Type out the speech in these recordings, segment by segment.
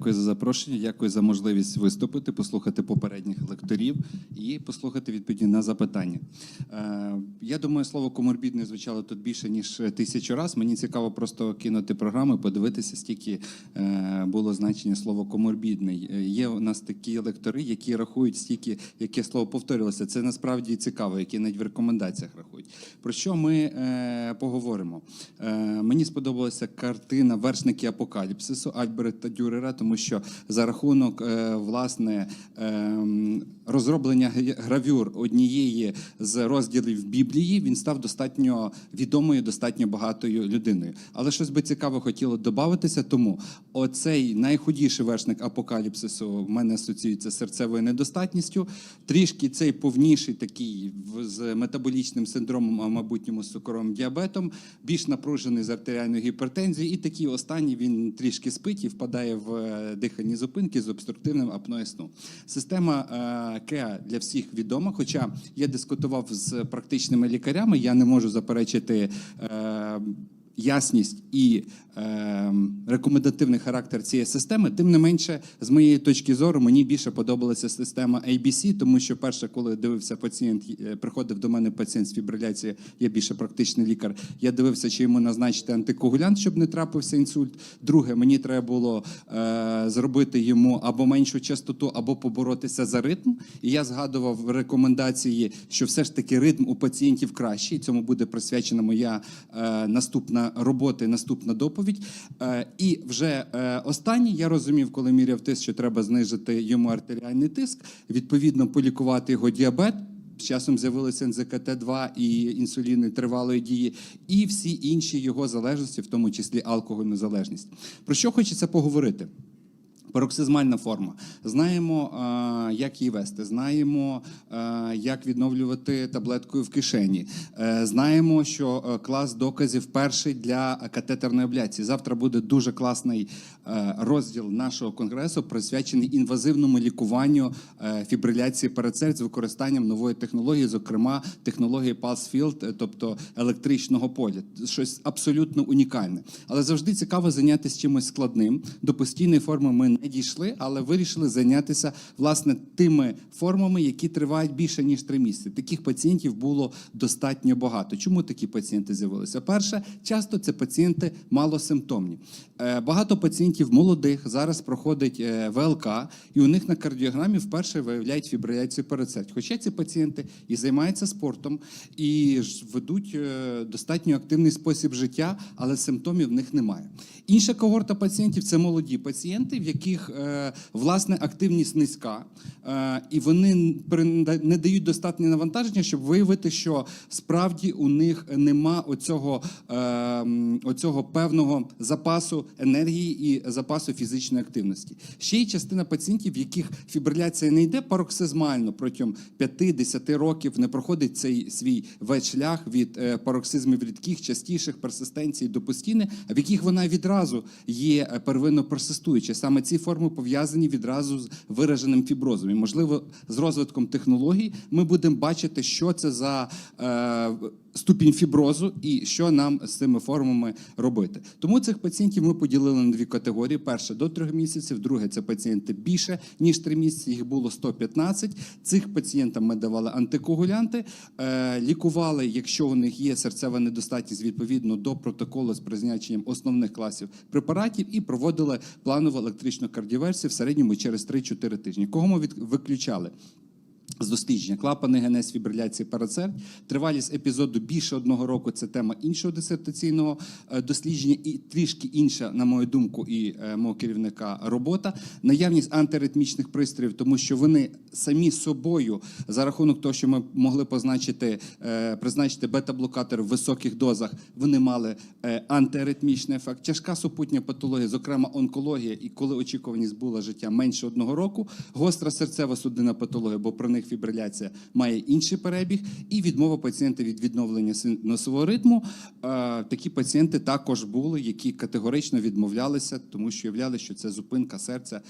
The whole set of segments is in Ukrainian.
Дякую за запрошення, дякую за можливість виступити, послухати попередніх лекторів і послухати відповіді на запитання. Е, Я думаю, слово коморбідне звучало тут більше ніж тисячу разів. Мені цікаво просто кинути програму, подивитися, стільки е, було значення слова коморбідний. Е, Є у нас такі лектори, які рахують стільки, яке слово повторювалося. Це насправді цікаво, які навіть в рекомендаціях рахують. Про що ми поговоримо? Мені сподобалася картина Вершники апокаліпсису Альберта Дюрера, тому що за рахунок е, власне ем, розроблення гравюр однієї з розділів Біблії він став достатньо відомою, достатньо багатою людиною. Але щось би цікаве хотіло додатися, тому оцей найхудіший вершник апокаліпсису в мене асоціюється з серцевою недостатністю. Трішки цей повніший такий з метаболічним синдромом, а мабутньому з діабетом, більш напружений з артеріальною гіпертензією, і такий останній він трішки спить і впадає в е, дихальні зупинки з обструктивним апноє сну. Система е, КЕА для всіх відома, хоча я дискутував з практичними лікарями, я не можу заперечити. Ясність і е, рекомендативний характер цієї системи, тим не менше, з моєї точки зору, мені більше подобалася система ABC, тому що перше, коли дивився пацієнт, е, приходив до мене пацієнт з фібриляцією, я більше практичний лікар. Я дивився, чи йому назначити антикоагулянт, щоб не трапився інсульт. Друге, мені треба було е, зробити йому або меншу частоту, або поборотися за ритм. І я згадував рекомендації, що все ж таки ритм у пацієнтів кращий. Цьому буде присвячена моя е, наступна робота, роботи наступна доповідь. Е, і вже е, останній я розумів, коли міряв тиск, що треба знижити йому артеріальний тиск, відповідно полікувати його діабет. З часом з'явилися НЗКТ-2 і інсуліни тривалої дії, і всі інші його залежності, в тому числі алкогольну залежність. Про що хочеться поговорити? Пароксизмальна форма. Знаємо, як її вести, знаємо, як відновлювати таблеткою в кишені. Е, Знаємо, що е, клас доказів перший для катетерної абляції. Завтра буде дуже класний е, розділ нашого конгресу, присвячений інвазивному лікуванню фібриляції передсердь з використанням нової технології, зокрема технології Pulse тобто електричного поля. Щось абсолютно унікальне. Але завжди цікаво зайнятися чимось складним. До постійної форми ми не дійшли, але вирішили зайнятися власне тими формами, які тривають більше ніж три місяці. Таких пацієнтів було достатньо багато. Чому такі пацієнти з'явилися? Перше, часто це пацієнти малосимптомні. Е, Багато пацієнтів молодих зараз проходить е, ВЛК, і у них на кардіограмі вперше виявляють фібриляцію передсердь. Хоча ці пацієнти і займаються спортом, і ведуть е, достатньо активний спосіб життя, але симптомів в них немає. Інша когорта пацієнтів це молоді пацієнти, в яких е, власне активність низька, е, і вони не дають достатнє навантаження, щоб виявити, що справді у них нема оцього, е, оцього певного запасу енергії і запасу фізичної активності. Ще й частина пацієнтів, в яких фібриляція не йде пароксизмально протягом 5-10 років, не проходить цей свій весь шлях від пароксизмів рідких, частіших, персистенцій до постійних, в яких вона відразу є первинно персистуюча. Саме ці форми пов'язані відразу з вираженим фіброзом. І, можливо, з розвитком технологій ми будемо бачити, що це за е, ступінь фіброзу і що нам з цими формами робити. Тому цих пацієнтів ми поділили на дві категорії: перше до трьох місяців, друге це пацієнти більше ніж три місяці. Їх було 115. Цих пацієнтам ми давали антикоагулянти, е, лікували, якщо у них є серцева недостатність відповідно до протоколу з призначенням основних класів препаратів, і проводили планову електричну кардіоверсію в середньому через 3-4 тижні. Кого ми виключали? З дослідження клапаний генез фібриляції передсердь. Тривалість епізоду більше одного року це тема іншого дисертаційного е, дослідження, і трішки інша, на мою думку, і е, мого керівника робота. Наявність антиаритмічних пристроїв, тому що вони самі собою, за рахунок того, що ми могли позначити, е, призначити бета-блокатори в високих дозах, вони мали антиаритмічний ефект. Тяжка супутня патологія, зокрема онкологія, і коли очікуваність була життя менше одного року, гостра серцева судинна патологія, бо про неї них фібриляція має інший перебіг, і відмова пацієнта від відновлення синусового ритму. Е, Такі пацієнти також були, які категорично відмовлялися, тому що являли, що це зупинка серця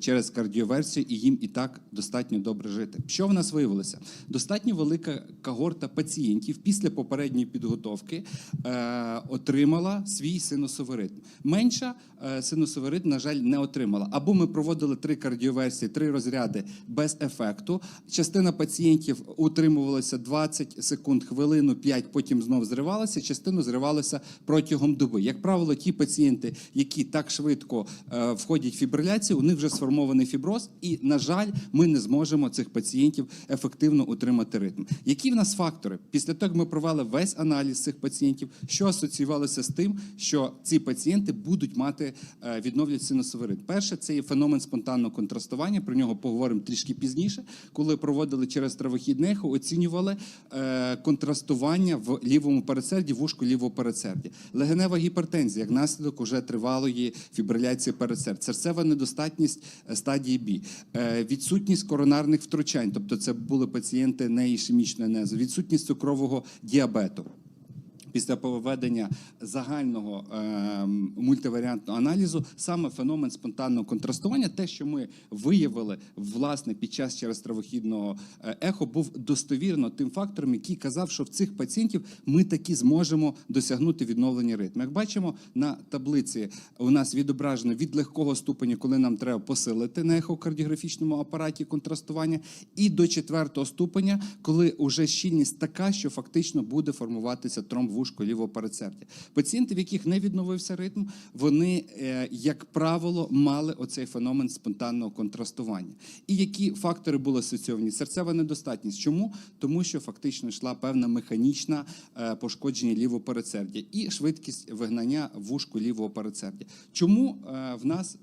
через кардіоверсію, і їм і так достатньо добре жити. Що в нас виявилося? Достатньо велика когорта пацієнтів після попередньої підготовки е, отримала свій синусовий ритм. Менша е, синусовий ритм, на жаль, не отримала. Або ми проводили три кардіоверсії, три розряди без ефекту. Частина пацієнтів утримувалася 20 секунд, хвилину, 5, потім знов зривалася. Частину зривалася протягом доби. Як правило, ті пацієнти, які так швидко е, входять в фібриляцію, у них вже сформований фіброз, і на жаль, ми не зможемо цих пацієнтів ефективно утримати ритм. Які в нас фактори? Після того, як ми провели весь аналіз цих пацієнтів, що асоціювалося з тим, що ці пацієнти будуть мати е, відновлять синусовий ритм. Перше, це є феномен спонтанного контрастування. Про нього поговоримо трішки пізніше, коли проводили через травохідне ехо, оцінювали е, контрастування в лівому передсерді, вушку лівого передсердя. Легенева гіпертензія, як наслідок уже тривалої фібриляції передсердя. Серцева недостатність е, стадії бі, е, відсутність коронарних втручань, тобто це були пацієнти неїшемічної нези, відсутність цукрового діабету. Після проведення загального е, мультиваріантного аналізу саме феномен спонтанного контрастування, те, що ми виявили власне під час через травохідного е, ехо, був достовірно тим фактором, який казав, що в цих пацієнтів ми таки зможемо досягнути відновлення ритму. Як бачимо на таблиці, у нас відображено від легкого ступеня, коли нам треба посилити на ехокардіографічному апараті контрастування, і до четвертого ступеня, коли уже щільність така, що фактично буде формуватися тромб вушко передсердя. Пацієнти, в яких не відновився ритм, вони, е, як правило, мали оцей феномен спонтанного контрастування. І які фактори були асоційовані? Серцева недостатність. Чому? Тому що фактично йшла певна механічна е, пошкодження передсердя і швидкість вигнання вушку лівого передсердя. Чому е, в нас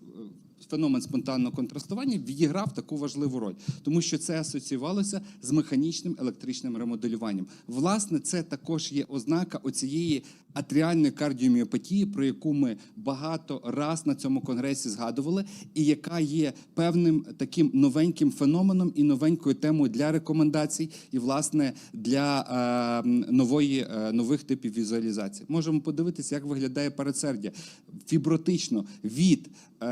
феномен спонтанного контрастування відіграв таку важливу роль, тому що це асоціювалося з механічним електричним ремоделюванням. Власне, це також є ознака оцієї атріальної кардіоміопатії, про яку ми багато раз на цьому конгресі згадували, і яка є певним таким новеньким феноменом і новенькою темою для рекомендацій, і власне для е, нової е, нових типів візуалізації. Можемо подивитися, як виглядає передсердя фібротично від е,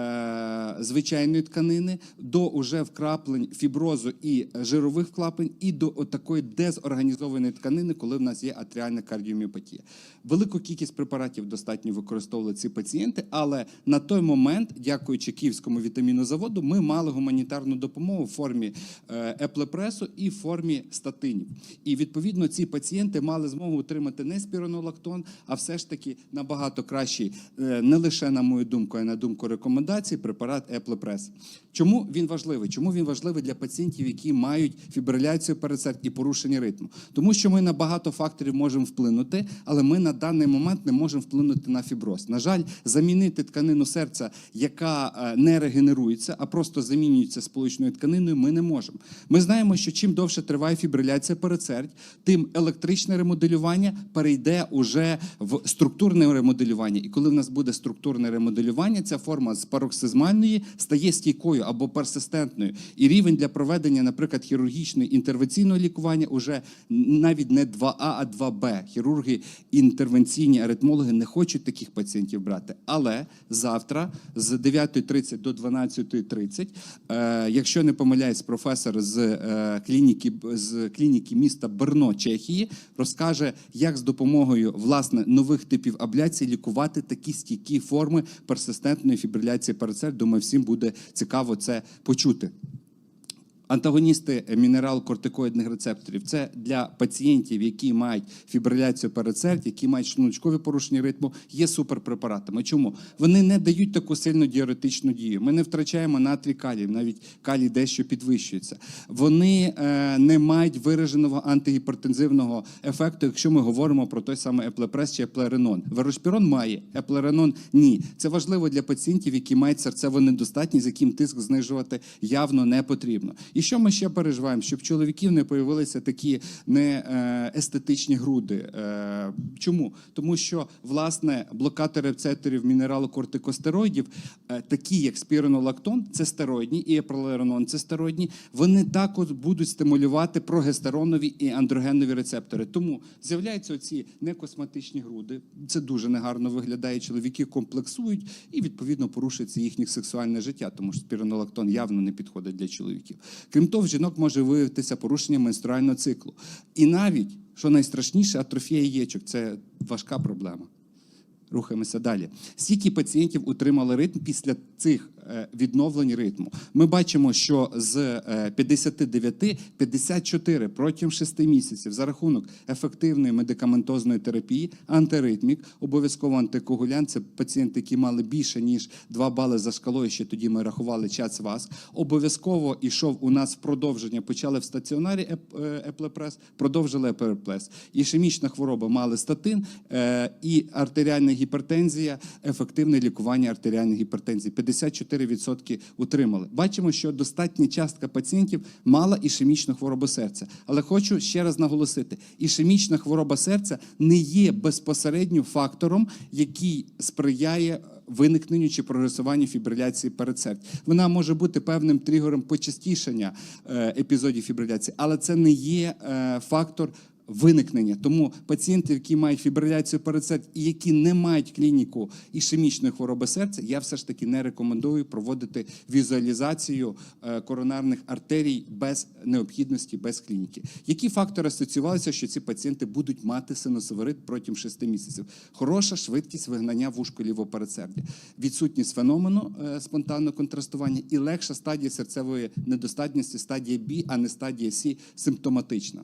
звичайної тканини до уже вкраплень фіброзу і жирових вкраплень, і до такої дезорганізованої тканини, коли в нас є атріальна кардіоміопатія. Велику кількість препаратів достатньо використовували ці пацієнти, але на той момент, дякуючи київському вітамінозаводу, ми мали гуманітарну допомогу в формі е, еплепресу і в формі статинів. І відповідно ці пацієнти мали змогу отримати не спіронолактон, а все ж таки набагато кращий, е, не лише на мою думку, а й на думку рекомендацій, препарат Еплепрес. Чому він важливий? Чому він важливий для пацієнтів, які мають фібриляцію передсердь і порушення ритму? Тому що ми на багато факторів можемо вплинути, але ми на даний момент не можемо вплинути на фіброз. На жаль, замінити тканину серця, яка е, не регенерується, а просто замінюється сполучною тканиною, ми не можемо. Ми знаємо, що чим довше триває фібриляція передсердь, тим електричне ремоделювання перейде уже в структурне ремоделювання. І коли в нас буде структурне ремоделювання, ця форма з пароксизмальної стає стійкою або персистентною. І рівень для проведення, наприклад, хірургічного інтервенційного лікування уже навіть не 2А, а 2Б. Хірурги інтервенційні аритмологи не хочуть таких пацієнтів брати. Але завтра з 9.30 до 12.30, е, якщо не помиляюсь, професор з е, клініки з клініки міста Брно, Чехії, розкаже, як з допомогою власне нових типів абляції лікувати такі стійкі форми персистентної фібриляції передсердь. Думаю, всім буде цікаво це почути. Антагоністи мінерал-кортикоїдних рецепторів це для пацієнтів, які мають фібриляцію передсердь, які мають шлуночкові порушення ритму, є суперпрепаратами. Чому вони не дають таку сильну діуретичну дію? Ми не втрачаємо натрій калій, навіть калій дещо підвищується. Вони е, не мають вираженого антигіпертензивного ефекту, якщо ми говоримо про той самий еплепрес чи еплеренон. Верошпірон має, еплеренон ні. Це важливо для пацієнтів, які мають серцеву недостатність, з яким тиск знижувати явно не потрібно. І що ми ще переживаємо? Щоб чоловіків не появилися такі не е, груди. Е, чому? Тому що власне блокатори рецепторів мінералокортикостероїдів, е, такі як спіронолактон, це стероїдні, і епролеронон це стероїдні, вони також будуть стимулювати прогестеронові і андрогенові рецептори. Тому з'являються оці некосметичні груди. Це дуже негарно виглядає. Чоловіки комплексують і відповідно порушується їхнє сексуальне життя, тому що спіронолактон явно не підходить для чоловіків. Крім того, в жінок може виявитися порушення менструального циклу. І навіть, що найстрашніше, атрофія яєчок це важка проблема. Рухаємося далі. Скільки пацієнтів утримали ритм після цих відновлень ритму? Ми бачимо, що з е, 59 54 протягом 6 місяців за рахунок ефективної медикаментозної терапії, антиритмік, обов'язково антикоагулянт, це пацієнти, які мали більше ніж 2 бали за шкалою. Ще тоді ми рахували час вас. Обов'язково ішов у нас продовження. Почали в стаціонарі е, еплепрес, продовжили еперплес. Ішемічна хвороба мали статин е, і артеріальна гіпертензія, ефективне лікування артеріальної гіпертензії. 54% утримали. Бачимо, що достатня частка пацієнтів мала ішемічну хворобу серця. Але хочу ще раз наголосити: ішемічна хвороба серця не є безпосередньо фактором, який сприяє виникненню чи прогресуванню фібриляції передсердь. Вона може бути певним тригером почастішання е, епізодів фібриляції, але це не є е, фактор. Виникнення тому пацієнти, які мають фібриляцію передсердь і які не мають клініку ішемічної хвороби серця, я все ж таки не рекомендую проводити візуалізацію е, коронарних артерій без необхідності, без клініки. Які фактори асоціювалися, що ці пацієнти будуть мати синусовирит протягом 6 місяців? Хороша швидкість вигнання вушку лівого передсердя, відсутність феномену е, спонтанного контрастування і легша стадія серцевої недостатності, стадія B, а не стадія C, симптоматична.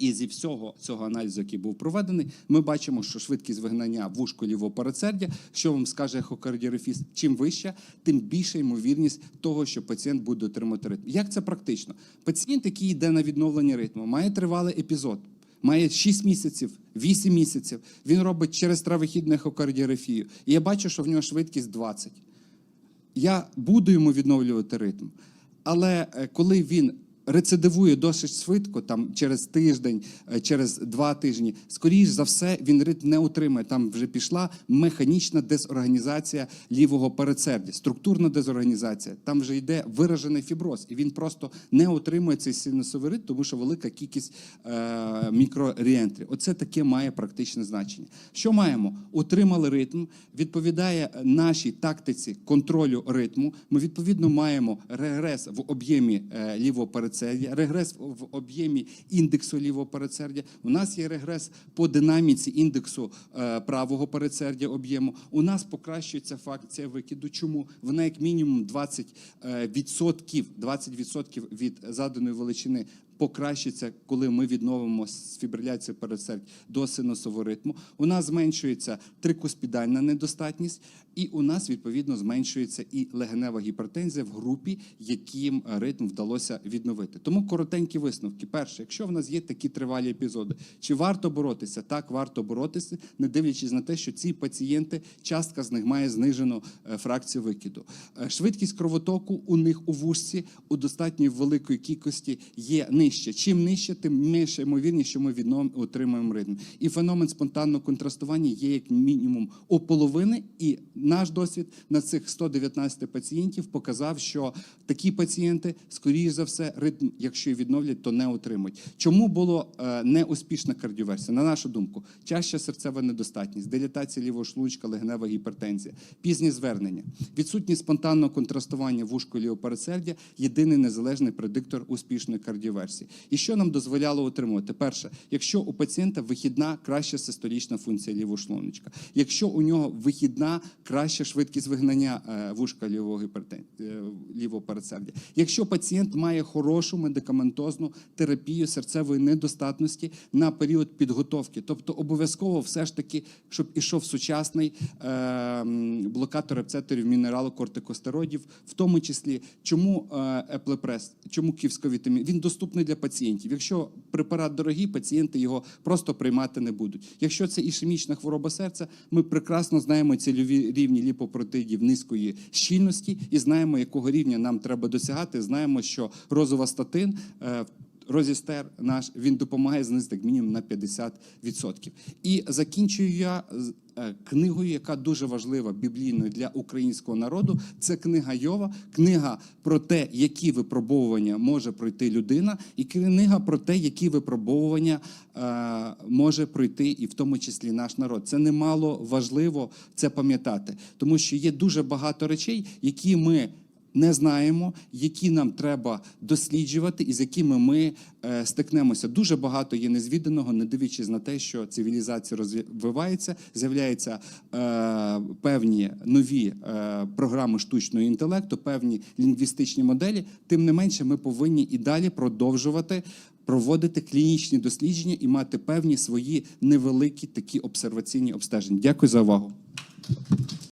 І зі всього цього аналізу, який був проведений, ми бачимо, що швидкість вигнання вушку лівого передсердя, що вам скаже ехокардіографіст, чим вища, тим більша ймовірність того, що пацієнт буде отримати ритм. Як це практично? Пацієнт, який йде на відновлення ритму, має тривалий епізод. Має 6 місяців, 8 місяців. Він робить через травохідну ехокардіографію. І я бачу, що в нього швидкість 20. Я буду йому відновлювати ритм. Але е, коли він рецидивує досить швидко, там через тиждень, е, через два тижні, скоріш за все, він ритм не отримає. Там вже пішла механічна дезорганізація лівого передсердя, структурна дезорганізація. Там вже йде виражений фіброз, і він просто не отримує цей синусовий ритм, тому що велика кількість е, мікрорієнтрів. Оце таке має практичне значення. Що маємо? Утримали ритм, відповідає нашій тактиці контролю ритму. Ми відповідно маємо регрес в об'ємі е, лівого передсердя, регрес в об'ємі індексу лівого передсердя. У нас є регрес по динаміці індексу е, правого передсердя об'єму. У нас покращується факція викиду. Чому вона як мінімум 20%, 20% від заданої величини покращиться, коли ми відновимо з фібриляції передсердь до синусового ритму. У нас зменшується трикуспідальна недостатність, і у нас відповідно зменшується і легенева гіпертензія в групі, яким ритм вдалося відновити. Тому коротенькі висновки. Перше, якщо в нас є такі тривалі епізоди, чи варто боротися? Так, варто боротися, не дивлячись на те, що ці пацієнти, частка з них має знижену е, фракцію викиду. Е, Швидкість кровотоку у них у вушці у достатньо великої кількості є нижче. Чим нижче, тим менше ймовірність, що ми відновимо отримаємо ритм. І феномен спонтанного контрастування є як мінімум у половини. І наш досвід на цих 119 пацієнтів показав, що такі пацієнти, скоріш за все, ритм, якщо і відновлять, то не отримують. Чому було е, неуспішна кардіоверсія? На нашу думку, чаща серцева недостатність, дилатація лівого шлунчка, легенева гіпертензія, пізні звернення, відсутність спонтанного контрастування вушку лівого єдиний незалежний предиктор успішної кардіоверсії. І що нам дозволяло отримувати? Перше, якщо у пацієнта вихідна краща систолічна функція лівого шлуночка, якщо у нього вихідна краща швидкість вигнання е, вушка лівого е, лівого передсердя, якщо пацієнт має хорошу медикаментозну терапію серцевої недостатності на період підготовки, тобто обов'язково все ж таки, щоб ішов сучасний е, блокатор рецепторів мінералу кортикостероїдів, в тому числі чому е, еплепрес, чому ківськовітамін, він доступний доступний для пацієнтів. Якщо препарат дорогий, пацієнти його просто приймати не будуть. Якщо це ішемічна хвороба серця, ми прекрасно знаємо цільові рівні ліпопротидів низької щільності і знаємо, якого рівня нам треба досягати. Знаємо, що розовастатин е, Розістер наш він допомагає знизити як мінімум на 50%. І закінчую я е, книгою, яка дуже важлива біблійною для українського народу. Це книга Йова, книга про те, які випробовування може пройти людина, і книга про те, які випробовування е, може пройти, і в тому числі наш народ. Це немало важливо це пам'ятати, тому що є дуже багато речей, які ми не знаємо, які нам треба досліджувати, і з якими ми е, стикнемося. Дуже багато є незвіданого, не дивлячись на те, що цивілізація розвивається, з'являються е, певні нові е, програми штучного інтелекту, певні лінгвістичні моделі. Тим не менше, ми повинні і далі продовжувати. Проводити клінічні дослідження і мати певні свої невеликі такі обсерваційні обстеження. Дякую за увагу.